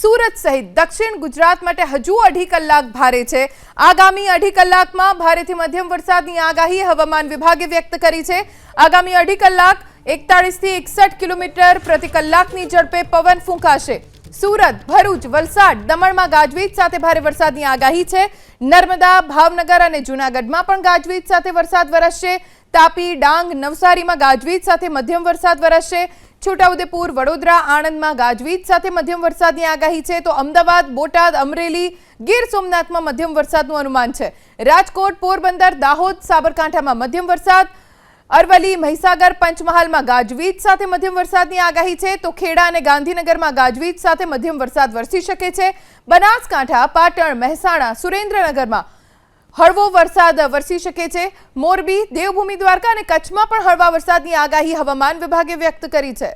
સુરત સહિત દક્ષિણ ગુજરાત માટે હજુ અઢી કલાક ભારે છે. આગામી અઢી કલાકમાં ભારેથી મધ્યમ વરસાદની આગાહી હવામાન વિભાગે વ્યક્ત કરી છે. આગામી અઢી કલાક એકતાળીસથી એકસઠ કિલોમીટર પ્રતિ કલાકની ઝડપે પવન ફૂંકાશે. સુરત, ભરૂચ, વલસાડ, દમણમાં ગાજવીજ સાથે ભારે વરસાદની આગાહી છે. નર્મદા, ભાવનગર અને જૂનાગઢમાં પણ ગાજવીજ સાથે વરસાદ વરસશે. તાપી, ડાંગ, નવસારીમાં ગાજવીજ સાથે મધ્યમ વરસાદ વરસશે. છોટાઉદેપુર, વડોદરા, આણંદમાં ગાજવીજ સાથે મધ્યમ વરસાદની આગાહી છે. તો અમદાવાદ, બોટાદ, અમરેલી, ગીર સોમનાથમાં મધ્યમ વરસાદનું અનુમાન છે. રાજકોટ, પોરબંદર, દાહોદ, સાબરકાંઠામાં મધ્યમ વરસાદ. અરવલ્લી મહીસાગર પંચમહાલમાં ગાજવીજ સાથે મધ્યમ વરસાદની આગાહી છે. તો ખેડા અને ગાંધીનગરમાં ગાજવીજ સાથે મધ્યમ વરસાદ વરસી શકે છે. બનાસકાંઠા, પાટણ, મહેસાણા, સુરેન્દ્રનગરમાં હળવો વરસાદ વરસી શકે છે. મોરબી, દેવભૂમિ દ્વારકા અને કચ્છમાં પણ હળવા વરસાદની આગાહી હવામાન વિભાગે વ્યક્ત કરી છે.